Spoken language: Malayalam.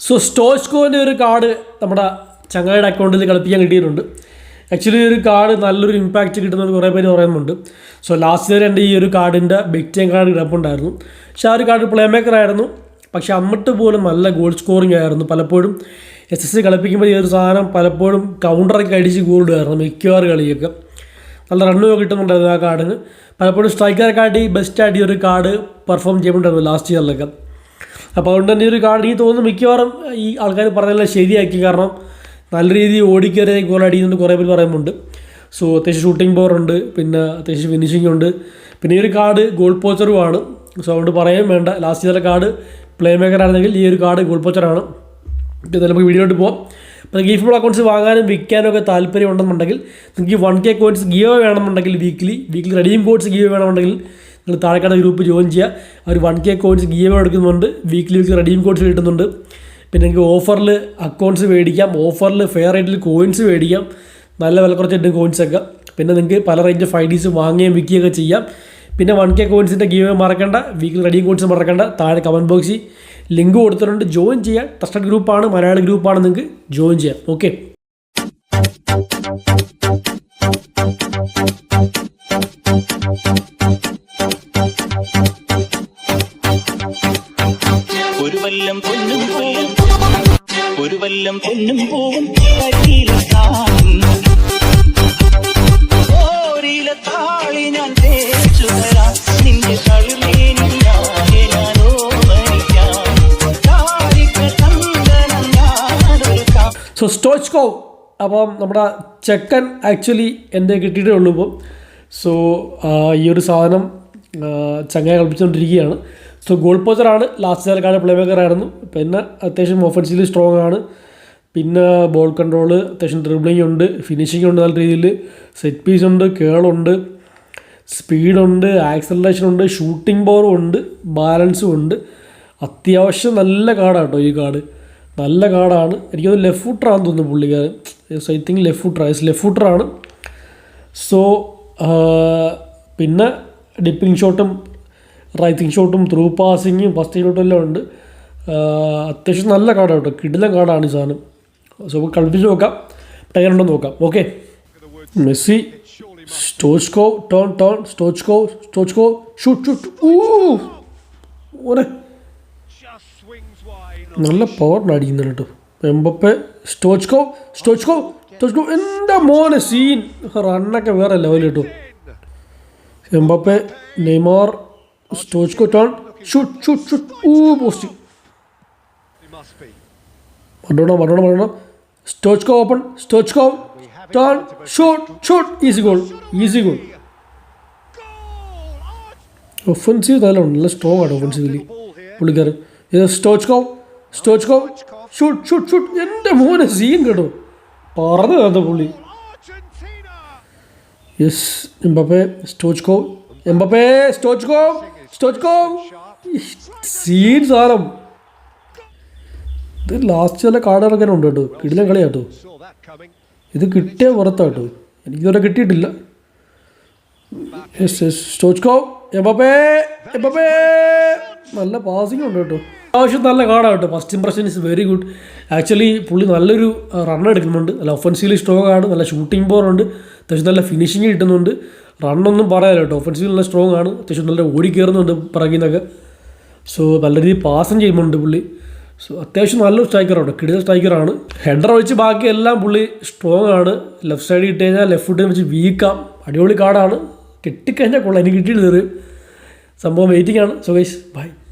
സോ സ്റ്റോസ്കോന്റെ ഒരു കാർഡ് നമ്മുടെ ചങ്ങായുടെ അക്കൗണ്ടിൽ കളിപ്പിക്കാൻ കിട്ടിയിട്ടുണ്ട്. ആക്ച്വലി ഒരു കാർഡ് നല്ലൊരു ഇമ്പാക്റ്റ് കിട്ടുന്നത് കുറേ പേര് പറയുന്നുണ്ട്. സോ ലാസ്റ്റ് ഇയർ എന്റെ ഈ ഒരു കാർഡിന്റെ ബിഗ് കാർഡ് കിടപ്പുണ്ടായിരുന്നു. പക്ഷേ ആ ഒരു കാർഡ് പ്ലേ മേക്കർ ആയിരുന്നു. പക്ഷെ അമ്മട്ട് പോലും നല്ല ഗോൾ സ്കോറിംഗ് ആയിരുന്നു പലപ്പോഴും. എസ് എസ് സി കളിപ്പിക്കുമ്പോൾ ഈ ഒരു സാധനം പലപ്പോഴും കൗണ്ടറൊക്കെ അടിച്ച് ഗോൾ ഇടുമായിരുന്നു മിക്കവാറും കളിയൊക്കെ. നല്ല റണ്ണും കിട്ടുന്നുണ്ടായിരുന്നു ആ കാർഡിന് പലപ്പോഴും സ്ട്രൈക്കറെക്കാട്ടി ബെസ്റ്റായിട്ട് ഈ ഒരു കാർഡ് പെർഫോം ചെയ്യുന്നുണ്ടായിരുന്നു ലാസ്റ്റ് ഇയറിലൊക്കെ അപ്പോൾ അതുകൊണ്ട് തന്നെ ഒരു കാർഡ് എനിക്ക് തോന്നുന്നു മിക്കവാറും ഈ ആൾക്കാർ പറഞ്ഞതെല്ലാം ശരിയാക്കി. കാരണം നല്ല രീതിയിൽ ഓടിക്കയറി ഗോൾ അടിക്കുന്നുണ്ട് കുറേ പേര് പറയുന്നുണ്ട്. സോ അത്യാവശ്യം ഷൂട്ടിംഗ് പവർ ഉണ്ട്. പിന്നെ അത്യാവശ്യം ഫിനിഷിംഗ് ഉണ്ട്. പിന്നെ ഈ ഒരു കാർഡ് ഗോൾ പോച്ചറുമാണ് സോ അതുകൊണ്ട് പറയാൻ വേണ്ട. ലാസ്റ്റ് ചില കാർഡ് പ്ലേ മേക്കർ ആണെങ്കിൽ ഈ ഒരു കാർഡ് ഗോൾ പോച്ചറാണ് പിന്നെ നമുക്ക് വീഡിയോയിട്ട് പോകാം അപ്പോൾ നിങ്ങൾക്ക് ഈ അക്കൗണ്ട്സ് വാങ്ങാനും വിൽക്കാനും ഒക്കെ താല്പര്യം ഉണ്ടെന്നുണ്ടെങ്കിൽ നിങ്ങൾക്ക് വൺ കെ കോയിൻസ് ഗിയോ വേണമെന്നുണ്ടെങ്കിൽ വീക്ക്ലി വീക്ക്ലി റെഡീം കോഡ്സ് ഗിയോ വേണമെന്നുണ്ടെങ്കിൽ നിങ്ങൾ താഴെക്കാട് ഗ്രൂപ്പ് ജോയിൻ ചെയ്യുക. അവർ വൺ കെ കോയിൻസ് ഗിയോ എടുക്കുന്നുണ്ട്. വീക്ക്ലി വീക്ക് റെഡീം കോഡ്സ് കിട്ടുന്നുണ്ട്. പിന്നെ നിങ്ങൾക്ക് ഓഫറിൽ അക്കൗണ്ട്സ് മേടിക്കാം. ഓഫറിൽ ഫെയർ റേറ്റിൽ കോയിൻസ് മേടിക്കാം. നല്ല വില കോയിൻസ് ഒക്കെ. പിന്നെ നിങ്ങൾക്ക് പല റേഞ്ച് ഫൈവ് ഡീസ് വാങ്ങുകയും വിൽക്കുകയൊക്കെ ചെയ്യാം. പിന്നെ വൺ കെ കോയിൻസിന്റെ ഗീവ് മറക്കണ്ട. വീക്കിൽ റെഡീം കോയിൻസ് മറക്കണ്ട. താഴെ കമന്റ് ബോക്സിൽ ലിങ്ക് കൊടുത്തിട്ടുണ്ട്. ജോയിൻ ചെയ്യാം ട്രസ്റ്റഡ് ഗ്രൂപ്പാണ് മലയാളി ഗ്രൂപ്പാണ് നിങ്ങൾക്ക് ജോയിൻ ചെയ്യാം. ഓക്കെ ഒരു വല്ലം പൊന്നും പോവും ഒരു വല്ലം പൊന്നും പോവും താളി ഞാൻ സോ സ്റ്റോച്ച്കോ അപ്പം നമ്മുടെ ചെക്കൻ ആക്ച്വലി എന്റെ കിട്ടിയിട്ടേ ഉള്ളൂ ഇപ്പം. സോ ഈ ഒരു സാധനം ചങ്ങായി കളിപ്പിച്ചുകൊണ്ടിരിക്കുകയാണ്. സോ ഗോൾ പോച്ചറാണ് ലാസ്റ്റ് കാലക്കാട് പ്ലേ മേക്കർ ആയിരുന്നു. പിന്നെ അത്യാവശ്യം ഒഫൻസീവ്ലി സ്ട്രോങ് ആണ്. പിന്നെ ബോൾ കൺട്രോൾ അത്യാവശ്യം ഡ്രിബ്ലിംഗ് ഉണ്ട്. ഫിനിഷിംഗ് ഉണ്ട് നല്ല രീതിയിൽ. സെറ്റ് പീസ് ഉണ്ട് കേളുണ്ട് സ്പീഡുണ്ട് ആക്സലറേഷൻ ഉണ്ട് ഷൂട്ടിംഗ് പവറും ഉണ്ട് ബാലൻസും ഉണ്ട്. അത്യാവശ്യം നല്ല കാർഡാണ് കേട്ടോ ഈ കാർഡ് നല്ല കാർഡാണ് എനിക്കത് ലെഫ്റ്റ് ഫുട്ടറാണെന്ന് തോന്നുന്നു പുള്ളിക്കാരൻ. So I think left footer yes left ഫുട്ടറാണ് so പിന്നെ ഡിപ്പിംഗ് ഷോട്ടും റൈറ്റിംഗ് ഷോട്ടും ത്രൂ പാസിങ്ങും ഫസ്റ്റ് ഷോട്ടും എല്ലാം ഉണ്ട്. അത്യാവശ്യം നല്ല കാർഡാണ് കേട്ടോ കിടിലൻ കാർഡാണ് ഈ സാധനം. സോ നമുക്ക് കളിപ്പിച്ച് നോക്കാം. ടയർ ഉണ്ടോ നോക്കാം. Okay Messi Stoichkov tone tone Stoichkov Stoichkov shoot shoot ഓരെ നല്ല പവറിന് അടിക്കുന്നുണ്ട് കേട്ടോ. Mbappe Stoichkov Stoichkov Stoichkov. എന്താ മോനെ സീൻ റണ്ണൊക്കെ വേറെ ലെവൽ കേട്ടോ. Mbappe Neymar Stoichkov turn shoot shoot shoot ഊ post Maradona Maradona Maradona Stoichkov open Stoichkov turn shoot shoot easy goal easy goal offensive നല്ല നല്ല സ്ട്രോങ് ആണ് ഒഫൻസീവിൽ പുള്ളിക്കാരൻ. ഇത് Stoichkov Stoichkov shoot shoot shoot എന്റെ മോനെ സീൻ കേട്ടോ. പറഞ്ഞു തന്ന പുള്ളി. Yes Mbappe Stoichkov Mbappe Stoichkov scene സാധനം. ഇത് ലാസ്റ്റ് ചില ഉണ്ട് കേട്ടോ. കിടില കളിയാട്ടോ. ഇത് കിട്ടിയ പുറത്താട്ടോ. എനിക്കിതുവരെ കിട്ടിയിട്ടില്ല. യെസ് എബപ്പേ എബപ്പേ നല്ല പാസിംഗ് ഉണ്ട് കേട്ടോ. ആവശ്യം നല്ല കാർഡാണ് കേട്ടോ. First impression is very good actually പുള്ളി നല്ലൊരു റൺ എടുക്കുന്നുണ്ട്. നല്ല ഒഫൻസീവ്ലി സ്ട്രോങ് ആണ്. നല്ല ഷൂട്ടിംഗ് പവർ ഉണ്ട്. അത്യാവശ്യം നല്ല ഫിനിഷിങ് കിട്ടുന്നുണ്ട്. റണ്ണൊന്നും പറയാലോ കേട്ടോ. ഒഫൻസീവ് നല്ല സ്ട്രോങ് ആണ്. അത്യാവശ്യം നല്ല ഓടി കയറുന്നുണ്ട് പിറകിന്നൊക്കെ. സോ നല്ല രീതിയിൽ പാസും ചെയ്യുന്നുണ്ട് പുള്ളി. സോ അത്യാവശ്യം നല്ലൊരു സ്ട്രൈക്കറാണ് കിടില സ്ട്രൈക്കറാണ് ഹെഡർ ഒഴിച്ച് ബാക്കി എല്ലാം പുള്ളി സ്ട്രോങ് ആണ്. ലെഫ്റ്റ് സൈഡ് ഇട്ട് കഴിഞ്ഞാൽ ലെഫ്റ്റ് ഫുട്ടിൽ വെച്ച് വീക്കാം. അടിപൊളി കാർഡാണ് കിട്ടിക്കഴിഞ്ഞാൽ കൊള്ളാം. എനിക്ക് കിട്ടിയിട്ട് സംഭവം വെയിറ്റിംഗ് ആണ്. So guys bye